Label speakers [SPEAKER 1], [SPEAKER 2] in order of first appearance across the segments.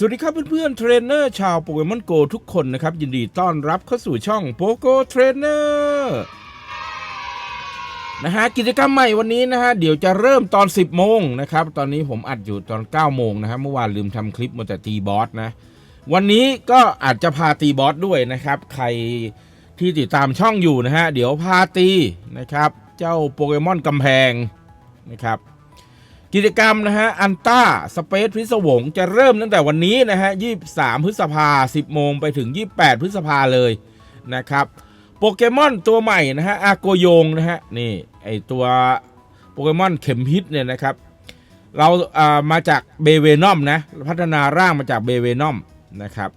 [SPEAKER 1] สวัสดีครับเพื่อนๆเทรนเนอร์ชาวโปเกมอนโกทุกคนนะครับ ยินดีต้อนรับเข้าสู่ช่องโปโกเทรนเนอร์นะฮะกิจกรรมใหม่วันนี้นะฮะเดี๋ยวจะเริ่มตอน 10 โมงนะครับ ตอนนี้ผมอัดอยู่ตอน 9 โมงนะฮะเมื่อวานลืมทำคลิปมาแต่ตีบอสนะ วันนี้ก็อาจจะพาตีบอสด้วยนะครับ ใครที่ติดตามช่องอยู่นะฮะเดี๋ยวพาตีนะครับ เจ้าโปเกมอนกำแพงนะครับ กิจกรรมนะฮะอันต้าสเปซพิศวงจะเริ่มตั้งแต่วันนี้นะฮะ 23 พฤษภา 10 โมงไปถึง 28 พฤษภาเลยนะครับ โปเกมอนตัวใหม่นะฮะอาโกโยงนะฮะนี่ไอตัวโปเกมอนเข็มพิษเนี่ยนะครับ เราอ่ามาจากเบเวนอมนะ พัฒนาร่างมาจากเบเวนอมนะครับ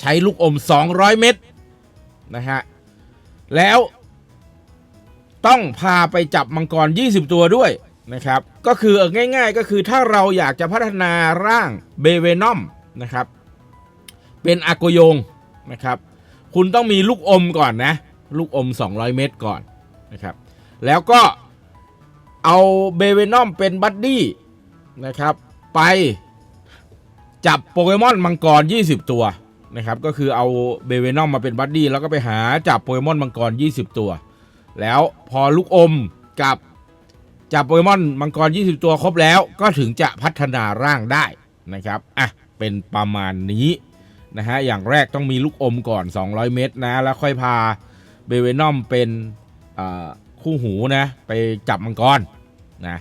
[SPEAKER 1] ใช้ลูกอม 200 เม็ดนะฮะ แล้วต้องพาไปจับมังกร 20 ตัวด้วย นะครับ ก็คือง่าย ๆ ก็คือถ้าเราอยากจะพัฒนาร่างเบเวนอมนะครับ เป็นอากโยงนะครับ คุณต้องมีลูกอมก่อนนะ ลูกอม 200 เม็ดก่อนนะครับ แล้วก็เอาเบเวนอมเป็นบัดดี้นะครับ ไปจับโปเกมอนมังกร 20 ตัวนะครับ ก็คือเอาเบเวนอมมาเป็นบัดดี้แล้วก็ไปหาจับโปเกมอนมังกร 20 ตัว แล้วพอลูกอมกับ จับโปเกมอนมังกร 20 ตัวครบแล้ว ก็ถึงจะพัฒนาร่างได้นะครับ อะ เป็นประมาณนี้นะฮะ อย่างแรกต้องมีลูกอมก่อน 200 เม็ดนะ แล้วค่อยพาเบเวนอมเป็นคู่หูนะ ไปจับมังกรนะ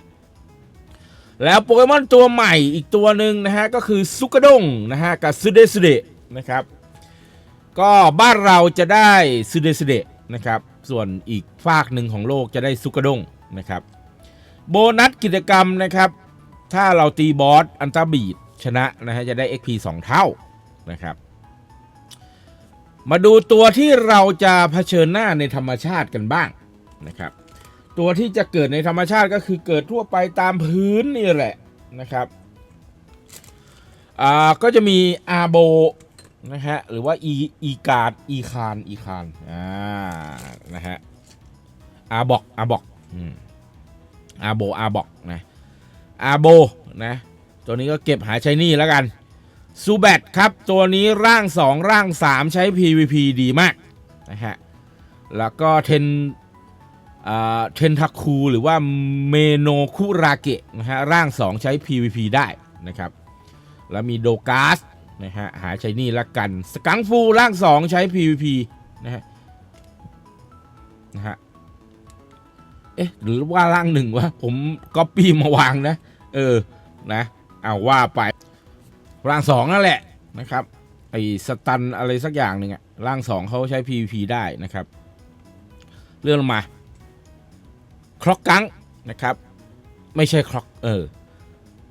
[SPEAKER 1] แล้วโปเกมอนตัวใหม่อีกตัวหนึ่งนะฮะ ก็คือซุกดงนะฮะ กับซูเดซูเดนะครับ ก็บ้านเราจะได้ซูเดซูเดนะครับ ส่วนอีกฝากหนึ่งของโลกจะได้ซุกดงนะครับ โบนัสกิจกรรมนะครับ ถ้าเราตีบอสอันตาบีดชนะนะฮะจะได้ XP 2 เท่านะครับ มาดูตัวที่เราจะเผชิญหน้าในธรรมชาติกันบ้างนะครับ ตัวที่จะเกิดในธรรมชาติก็คือเกิดทั่วไปตามพื้นนี่แหละนะครับอ่าก็จะมีอาโบนะฮะหรือว่าอีอีกาดอีคานอีคานอ่านะฮะอาบอกอาบอกอืม อาโบอาบอกนะอาโบนะ ตัวนี้ก็เก็บหาใช้นี่แล้วกันซูแบตครับ ตัวนี้ร่าง 2 ร่าง 3 ใช้ PVP ดีมากนะฮะ แล้วก็เทนเทนทักคูหรือว่าเมโนคุราเกะนะฮะ ร่าง 2 ใช้ PVP ได้นะครับ แล้วมีโดกาสนะฮะ หาใช้นี่แล้วกัน สกังฟูร่าง 2 ใช้ PVP นะฮะนะฮะ เอ๊ะหรือว่าร่างหนึ่งวะผมก๊อปปี้มาวางนะ เออนะเอาว่าไปร่างสองนั่นแหละนะครับไอสตันอะไรสักอย่างหนึ่งอะร่างสองเขาใช้ PVP ได้นะครับ เรื่องมาคล็อกกังนะครับ ไม่ใช่คล็อกเออ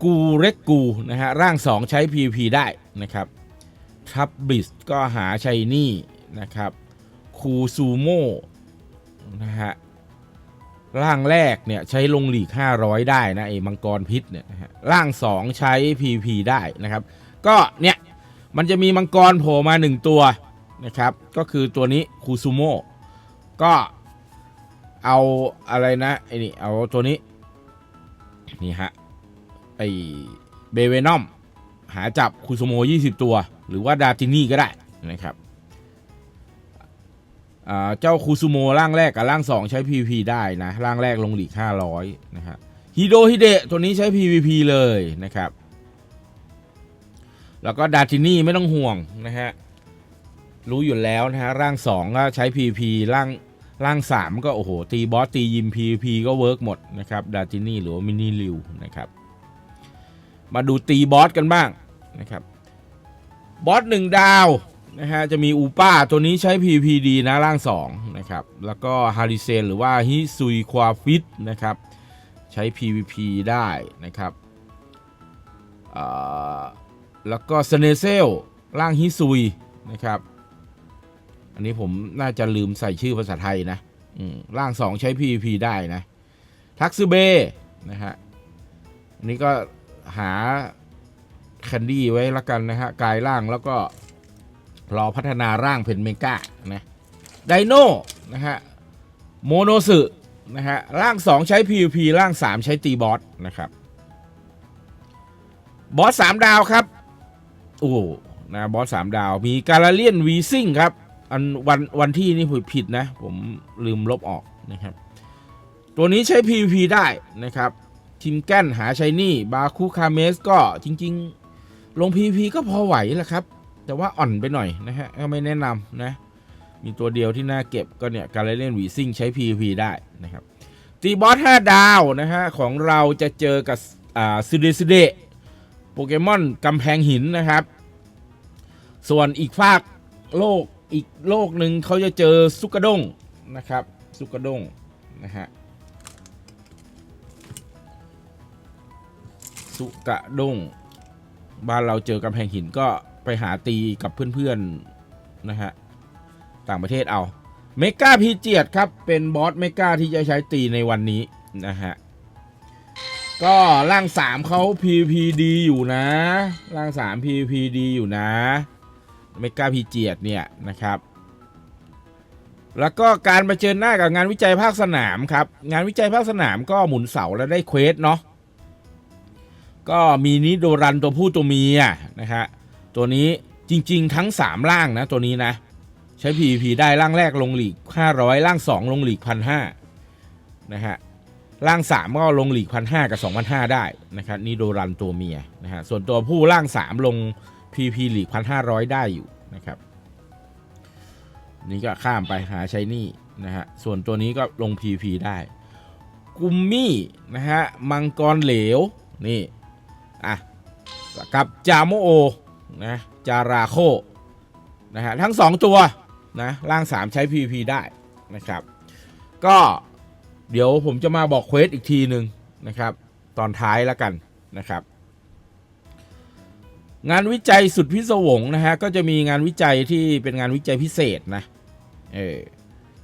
[SPEAKER 1] กูเร็กกูนะฮะร่างสองใช้ PVP ได้นะครับทรับบิสก็หาชัยนี่นะครับคูซูโม่นะฮะ ร่างแรกเนี่ยใช้ลงหลีก 500 ได้นะไอ้มังกรพิษเนี่ยนะฮะร่าง 2 ใช้ PP ได้นะครับ ก็เนี่ยมันจะมีมังกรโผล่มา 1 ตัวนะครับ ก็คือตัวนี้คูซูโม่ก็เอาอะไรนะไอ้นี่เอาตัวนี้ นี่ฮะไอ้เบเวนอม หาจับคูซูโม่20 ตัว หรือว่าดาตินี่ก็ได้นะครับ เจ้าคูซูโมร่างแรกกับร่าง 2 ใช้ PVP ได้นะ ร่างแรกลงหลีก 500 นะฮะฮิโดฮิเดะตัวนี้ใช้ PVP เลยนะครับ แล้วก็ดาตินี่ไม่ต้องห่วงนะฮะ รู้อยู่แล้วนะฮะ ร่าง 2 ก็ใช้ PVP ร่างร่าง 3 ก็โอ้โห ตีบอสตียิม PVP ก็เวิร์กหมดนะครับดาตินี่หรือว่ามินิลิวนะครับ มาดูตีบอสกันบ้างนะครับบอสหนึ่งดาว นะฮะจะมีอูป้าตัวนี้ใช้ PVP ดีนะร่าง 2 นะครับ แล้วก็ฮาริเซนหรือว่าฮิซุยควาฟิตนะครับ ใช้ PVP ได้นะครับแล้วก็สเนเซลร่างฮิซุยนะครับ อันนี้ผมน่าจะลืมใส่ชื่อภาษาไทยนะร่าง 2 ใช้ PVP ได้นะ ทักซึเบนะฮะอันนี้ก็หาแคนดี้ไว้ละกันนะฮะกายร่างแล้วก็ รอพัฒนาร่างเป็นเมกานะไดโนนะฮะโมโนสึนะฮะร่าง 2 ใช้ PVP ร่าง 3 ใช้ตีบอสนะครับ บอส 3 ดาวครับ โอ้นะบอสสามดาวมีการาเลียนวีซิ่งครับ อันวันวันที่นี่ผมผิดนะ ผมลืมลบออกนะครับ ตัวนี้ใช้ PVP ได้นะครับทิมแก้นหาชัยนี่ บาคูคาเมสก็จริง ๆ ลง PVP ก็พอไหวแหละครับ แต่ว่าอ่อนไปหน่อยนะฮะก็ไม่แนะนำนะ มีตัวเดียวที่น่าเก็บก็เนี่ยการเล่นวีซิ่งใช้ PVP ได้นะครับตีบอส5ดาวนะฮะของเราจะเจอกับอ่าซิเดซิเดโปเกมอนกำแพงหินนะครับ ส่วนอีกฝากโลกอีกโลกหนึ่งเขาจะเจอซุกกระด้งนะครับซุกกระด้งนะฮะสุกะด้ง บ้านเราเจอกำแพงหินก็ไปหาตีกับเพื่อนๆนะฮะต่างประเทศเอาเมกาพีเจียดครับ เป็นบอสเมกาที่จะใช้ตีในวันนี้นะฮะก็ร่าง 3เขา PVPD อยู่นะ ร่าง 3 PVPD อยู่นะเมกาพีเจียดเนี่ยนะครับ แล้วก็การมาเจอหน้ากับงานวิจัยภาคสนามครับ งานวิจัยภาคสนามก็หมุนเสาแล้วได้เควสเนาะ ก็มีนิโดรันตัวผู้ตัวเมียนะฮะตัวนี้จริง ๆ ทั้ง 3 ร่างนะตัวนี้นะ ใช้ PVP ได้ร่างแรกลงหลีก 500 ร่าง 2 ลงหลีก1,500นะฮะร่าง 3 ก็ลงหลีก1,500กับ 2,500 ได้นะครับนี่โดรันตัวเมียนะฮะส่วนตัวผู้ร่าง 3 ลง PVP หลีก1,500ได้อยู่นะครับนี่ก็ข้ามไปหาใช้นี่นะฮะส่วนตัวนี้ก็ลง PVP ได้ กุมมี่นะฮะมังกรเหลวนี่ อะกับจามโอนะจาราโคนะฮะทั้ง 2 ตัวนะร่าง 3 ใช้ PVP ได้นะครับ ก็เดี๋ยวผมจะมาบอกเควสอีกทีหนึ่งนะครับ ตอนท้ายแล้วกันนะครับ งานวิจัยสุดพิศวงนะฮะก็จะมีงานวิจัยที่เป็นงานวิจัยพิเศษนะเออ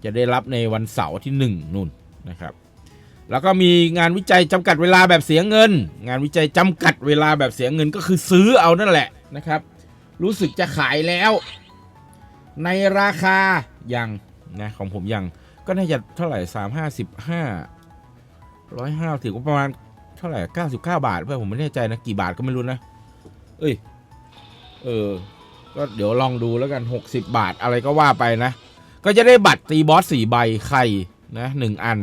[SPEAKER 1] จะได้รับในวันเสาร์ที่1นู่นนะครับ แล้วก็มีงานวิจัยจำกัดเวลาแบบเสียเงิน งานวิจัยจำกัดเวลาแบบเสียเงินก็คือซื้อเอานั่นแหละนะครับ รู้สึกจะขายแล้ว ในราคายังนะของผมยังก็น่าจะเท่าไหร่สามห้าสิบห้าร้อยห้าถือว่าประมาณเท่าไหร่เก้าสิบเก้าบาทเพื่อผมไม่แน่ใจนะกี่บาทก็ไม่รู้นะ เอ้ยเออก็เดี๋ยวลองดูแล้วกันหกสิบบาทอะไรก็ว่าไปนะ ก็จะได้บัตรตีบอสสี่ใบไข่นะหนึ่งอัน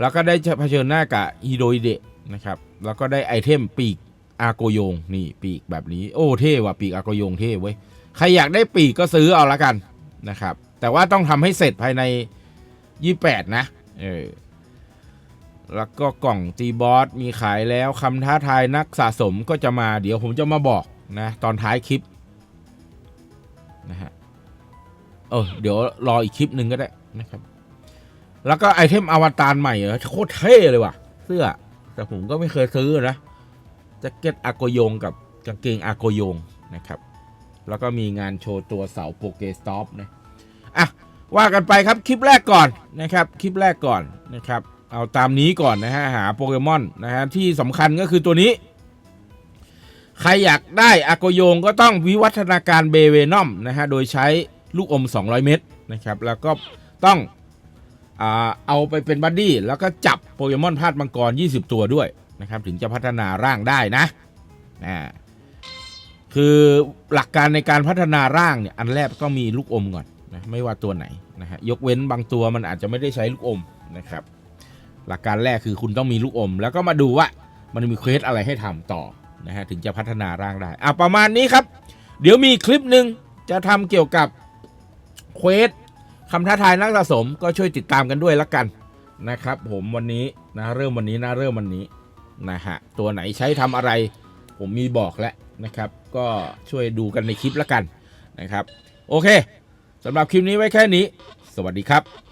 [SPEAKER 1] แล้วก็ได้เผชิญหน้ากับฮิโดอิเดะนะครับ แล้วก็ได้ไอเทมปีกอาโกโยงนี่ปีกแบบนี้โอ้เท่ว่ะปีกอาโกโยงเท่เว้ยใครอยากได้ปีกก็ซื้อเอาละกันนะครับ แต่ว่าต้องทำให้เสร็จภายใน 28 นะเออแล้วก็กล่องตีบอสมีขายแล้วคำท้าทายนักสะสมก็จะมาเดี๋ยวผมจะมาบอกนะตอนท้ายคลิปนะฮะเออเดี๋ยวรออีกคลิปหนึ่งก็ได้นะครับ แล้วก็ไอเทมอวตารใหม่เหรอโคตรเท่เลยว่ะ เสื้อ แต่ผมก็ไม่เคยซื้อนะแจ็คเก็ตอากโยงกับกางเกงอากโยงนะครับ แล้วก็มีงานโชว์ตัวเสาโปเกสต็อปนะอะว่ากันไปครับคลิปแรกก่อนนะครับคลิปแรกก่อนนะครับ เอาตามนี้ก่อนนะฮะหาโปเกมอนนะฮะที่สำคัญก็คือตัวนี้ ใครอยากได้อากโยงก็ต้องวิวัฒนาการเบเวนอมนะฮะโดยใช้ลูกอม 200 เม็ดนะครับ แล้วก็ต้อง เอาไปเป็นบัดดี้แล้วก็จับโปเกมอนพาดมังกร 20 ตัวด้วยนะครับ ถึงจะพัฒนาร่างได้นะอ่คือหลักการในการพัฒนาร่างเนี่ยอันแรกต้องมีลูกอมก่อนนะไม่ว่าตัวไหนนะฮะยกเว้นบางตัวมันอาจจะไม่ได้ใช้ลูกอมนะครับ หลักการแรกคือคุณต้องมีลูกอม แล้วก็มาดูว่ามันมีเควสอะไรให้ทำต่อนะฮะถึงจะพัฒนาร่างได้อะประมาณนี้ครับ เดี๋ยวมีคลิปหนึ่งจะทำเกี่ยวกับเควส คำท้าทายนักสะสมก็ช่วยติดตามกันด้วยละกันนะครับผมวันนี้นะเริ่มวันนี้นะเริ่มวันนี้นะฮะตัวไหนใช้ทำอะไร ผมมีบอกแล้วนะครับ ก็ช่วยดูกันในคลิปละกันนะครับ โอเคสำหรับคลิปนี้ไว้แค่นี้ สวัสดีครับ